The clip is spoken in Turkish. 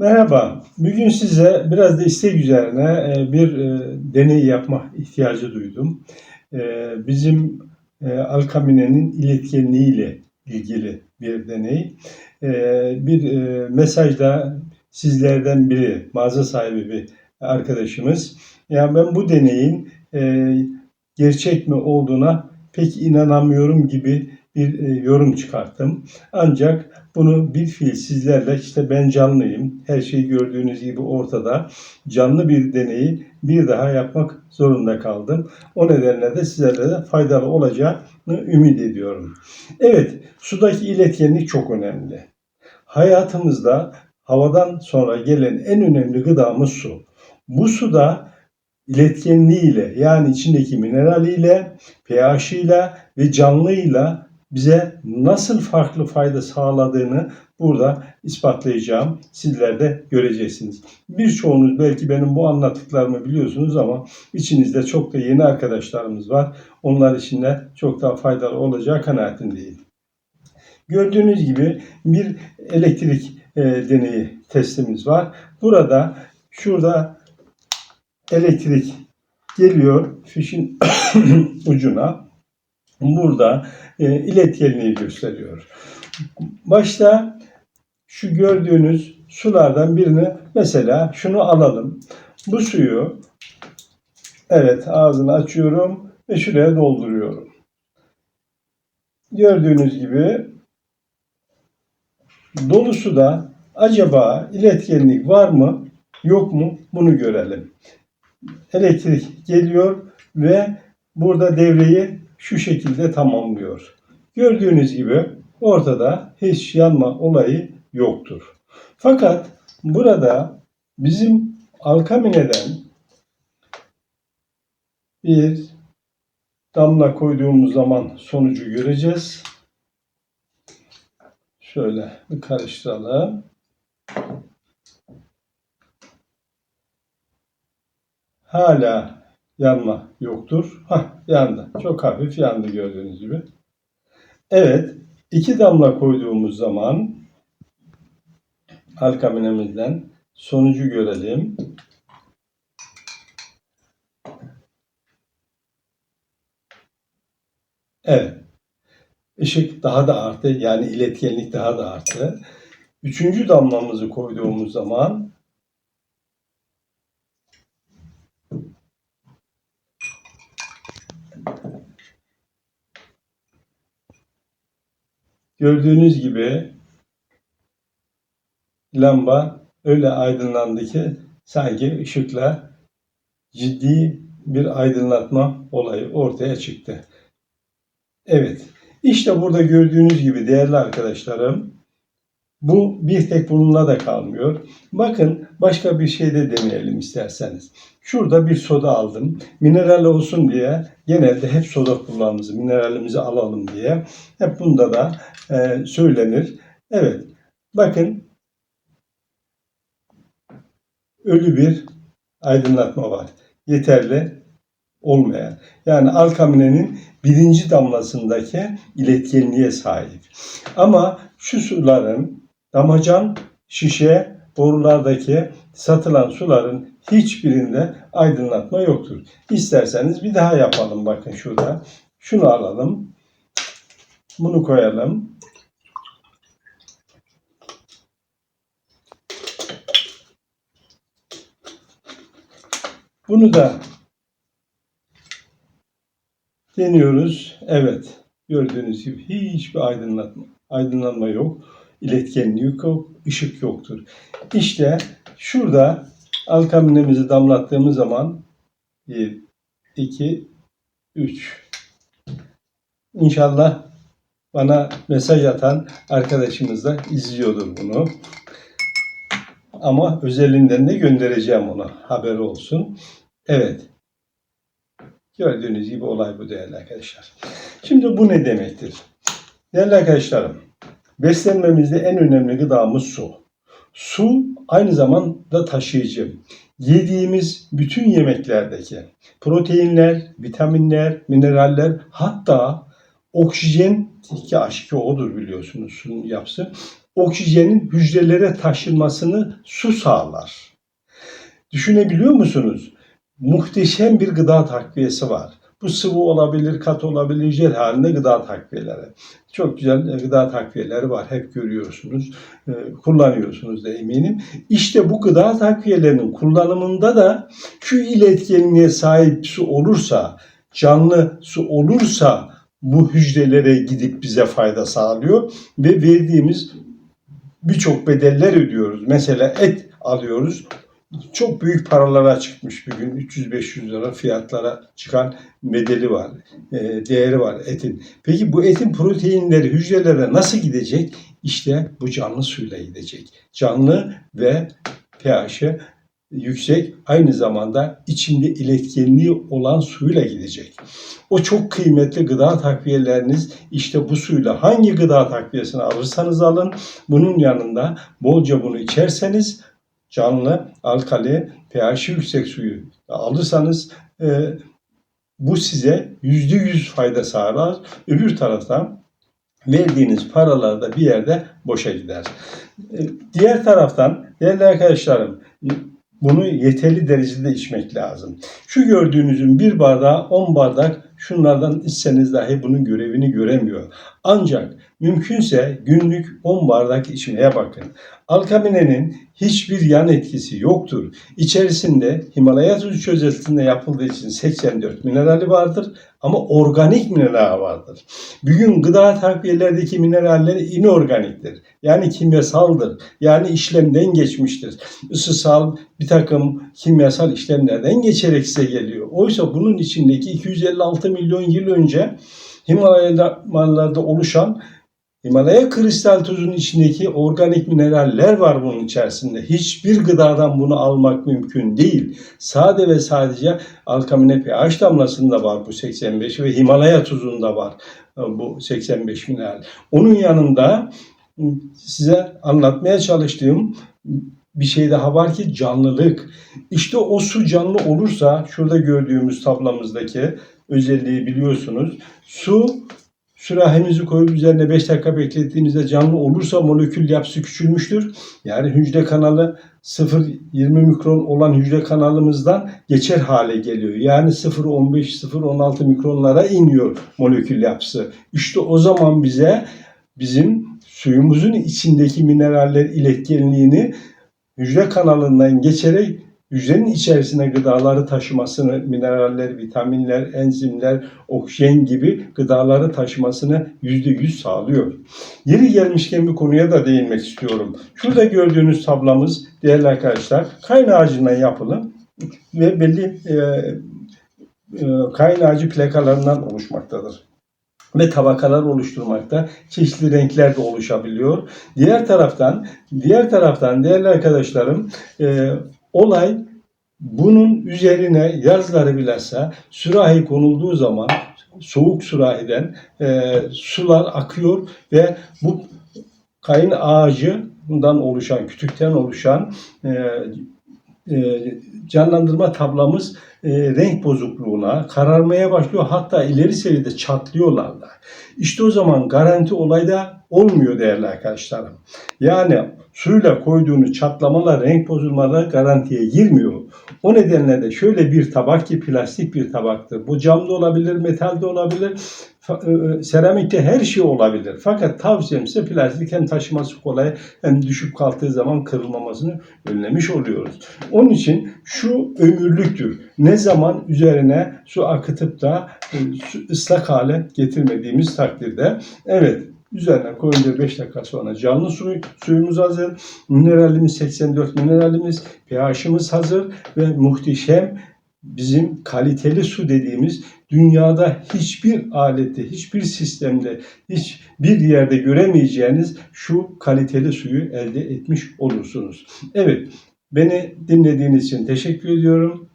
Merhaba. Bugün size biraz da istek üzerine e, bir e, deney yapma ihtiyacı duydum. E, Bizim Alkamine'nin iletkenliğiyle ilgili bir deney. Bir mesajda sizlerden biri, mağaza sahibi bir arkadaşımız. Yani ben bu deneyin gerçek mi olduğuna pek inanamıyorum gibi bir e, yorum çıkarttım. Ancak bunu bir fiil sizlerle işte ben canlıyım. Her şey gördüğünüz gibi ortada. Canlı bir deneyi bir daha yapmak zorunda kaldım. O nedenle de sizlerle de faydalı olacağını ümit ediyorum. Evet, sudaki iletkenlik çok önemli. Hayatımızda havadan sonra gelen en önemli gıdamız su. Bu suda iletkenliğiyle yani içindeki mineraliyle, pH'iyle ve canlıyla bize nasıl farklı fayda sağladığını burada ispatlayacağım. Sizler de göreceksiniz. Birçoğunuz belki benim bu anlattıklarımı biliyorsunuz ama içinizde çok da yeni arkadaşlarımız var. Onlar için de çok daha faydalı olacağı kanaatindeyim. Gördüğünüz gibi bir elektrik e, deneyi testimiz var. Burada şurada elektrik geliyor fişin ucuna. Burada e, iletkenliği gösteriyor. Başta şu gördüğünüz sulardan birini mesela şunu alalım. Bu suyu evet ağzını açıyorum ve şuraya dolduruyorum. Gördüğünüz gibi dolu suda acaba iletkenlik var mı yok mu bunu görelim. Elektrik geliyor ve burada devreyi şu şekilde tamamlıyor. Gördüğünüz gibi ortada hiç yanma olayı yoktur. Fakat burada bizim Alkamine'den bir damla koyduğumuz zaman sonucu göreceğiz. Şöyle bir karıştıralım. Hala yanma yoktur. Hah yandı. Çok hafif yandı gördüğünüz gibi. Evet. iki damla koyduğumuz zaman alkaminemizden sonucu görelim. Evet. Işık daha da arttı. Yani iletkenlik daha da arttı. Üçüncü damlamızı koyduğumuz zaman Gördüğünüz gibi lamba öyle aydınlandı ki sanki ışıkla ciddi bir aydınlatma olayı ortaya çıktı. Evet, işte burada gördüğünüz gibi değerli arkadaşlarım bu bir tek bununla da kalmıyor. Bakın başka bir şey de deneyelim isterseniz. Şurada bir soda aldım. Mineral olsun diye genelde hep soda kullanırız. Mineralimizi alalım diye. Hep bunda da e, söylenir. Evet. Bakın ölü bir aydınlatma var. Yeterli olmayan. Yani alkaminenin birinci damlasındaki iletkenliğe sahip. Ama şu suların damacan, şişe, borulardaki satılan suların hiçbirinde aydınlatma yoktur. İsterseniz bir daha yapalım bakın şurada. Şunu alalım. Bunu koyalım. Bunu da deniyoruz. Evet. Gördüğünüz gibi hiçbir aydınlatma, aydınlanma yok. İletkenlik yok, ışık yoktur. İşte şurada alkaminemizi damlattığımız zaman 1, 2, 3. İnşallah bana mesaj atan arkadaşımız da izliyordur bunu. Ama özelinden de göndereceğim ona. Haberi olsun. Evet. Gördüğünüz gibi olay bu değerli arkadaşlar. Şimdi bu ne demektir? Değerli arkadaşlarım, beslenmemizde en önemli gıdamız su. Su aynı zamanda taşıyıcı. Yediğimiz bütün yemeklerdeki proteinler, vitaminler, mineraller hatta oksijen ki H2O'dur biliyorsunuz suyun yapısı. oksijenin hücrelere taşınmasını su sağlar. Düşünebiliyor musunuz? Muhteşem bir gıda takviyesi var. Bu sıvı olabilir, kat olabilir, jel halinde gıda takviyeleri. Çok güzel e, gıda takviyeleri var. Hep görüyorsunuz, e, kullanıyorsunuz da eminim. İşte bu gıda takviyelerinin kullanımında da şu iletkenliğe sahip su olursa, canlı su olursa bu hücrelere gidip bize fayda sağlıyor ve verdiğimiz birçok bedeller ödüyoruz. Mesela et alıyoruz. Çok büyük paralara çıkmış bir gün 300-500 lira fiyatlara çıkan bedeli var, e, değeri var etin. Peki bu etin proteinleri hücrelere nasıl gidecek? İşte bu canlı suyla gidecek. Canlı ve pH'i yüksek aynı zamanda içinde iletkenliği olan suyla gidecek. O çok kıymetli gıda takviyeleriniz işte bu suyla hangi gıda takviyesini alırsanız alın bunun yanında bolca bunu içerseniz canlı, alkali, pH'i yüksek suyu alırsanız e, bu size yüzde yüz fayda sağlar. Öbür taraftan verdiğiniz paralar da bir yerde boşa gider. E, Diğer taraftan değerli arkadaşlarım bunu yeterli derecede içmek lazım. Şu gördüğünüzün bir bardağı 10 bardak şunlardan içseniz dahi bunun görevini göremiyor. Ancak mümkünse günlük 10 bardak içmeye bakın. Alkaminenin hiçbir yan etkisi yoktur. İçerisinde Himalaya tuzu çözeltisinde yapıldığı için 84 minerali vardır ama organik mineral vardır. Bugün gıda takviyelerdeki mineraller inorganiktir. Yani kimyasaldır. Yani işlemden geçmiştir. Isısal bir takım kimyasal işlemlerden geçerek size geliyor. Oysa bunun içindeki 256 milyon yıl önce Himalayalarda oluşan Himalaya kristal tuzunun içindeki organik mineraller var bunun içerisinde. Hiçbir gıdadan bunu almak mümkün değil. Sade ve sadece alkamine pH damlasında var bu 85 ve Himalaya tuzunda var e, bu 85 mineral. Onun yanında size anlatmaya çalıştığım bir şey daha var ki canlılık. İşte o su canlı olursa şurada gördüğümüz tablamızdaki özelliği biliyorsunuz. Su sürahimizi koyup üzerine 5 dakika beklettiğimizde canlı olursa molekül yapısı küçülmüştür. Yani hücre kanalı 0-20 mikron olan hücre kanalımızdan geçer hale geliyor. Yani 0-15-0-16 mikronlara iniyor molekül yapısı. İşte o zaman bize bizim suyumuzun içindeki mineraller iletkenliğini hücre kanalından geçerek hücrenin içerisine gıdaları taşımasını, mineraller, vitaminler, enzimler, oksijen gibi gıdaları taşımasını yüzde yüz sağlıyor. Yeri gelmişken bir konuya da değinmek istiyorum. Şurada gördüğünüz tablamız değerli arkadaşlar kayın ağacından yapılı ve belli e, e, kayın ağacı plakalarından oluşmaktadır ve tabakalar oluşturmakta. Çeşitli renkler de oluşabiliyor. Diğer taraftan, diğer taraftan değerli arkadaşlarım, e, olay bunun üzerine yazları bilhassa sürahi konulduğu zaman soğuk sürahiden e, sular akıyor ve bu kayın ağacından oluşan, kütükten oluşan e, e, canlandırma tablamız e, renk bozukluğuna, kararmaya başlıyor. Hatta ileri seviyede çatlıyorlar da. İşte o zaman garanti olayda olmuyor değerli arkadaşlarım. Yani suyla koyduğunuz çatlamalar, renk bozulmaları garantiye girmiyor. O nedenle de şöyle bir tabak ki plastik bir tabaktır. Bu cam da olabilir, metal de olabilir, seramikte her şey olabilir. Fakat tavsiyem size plastik hem taşıması kolay hem düşüp kalktığı zaman kırılmamasını önlemiş oluyoruz. Onun için şu ömürlüktür. Ne zaman üzerine su akıtıp da e, ıslak hale getirmediğimiz takdirde evet Üzerine koyunca 5 dakika sonra canlı su, suyumuz hazır. Mineralimiz 84 mineralimiz, pH'imiz hazır ve muhteşem bizim kaliteli su dediğimiz dünyada hiçbir alette, hiçbir sistemde, hiçbir yerde göremeyeceğiniz şu kaliteli suyu elde etmiş olursunuz. Evet, beni dinlediğiniz için teşekkür ediyorum.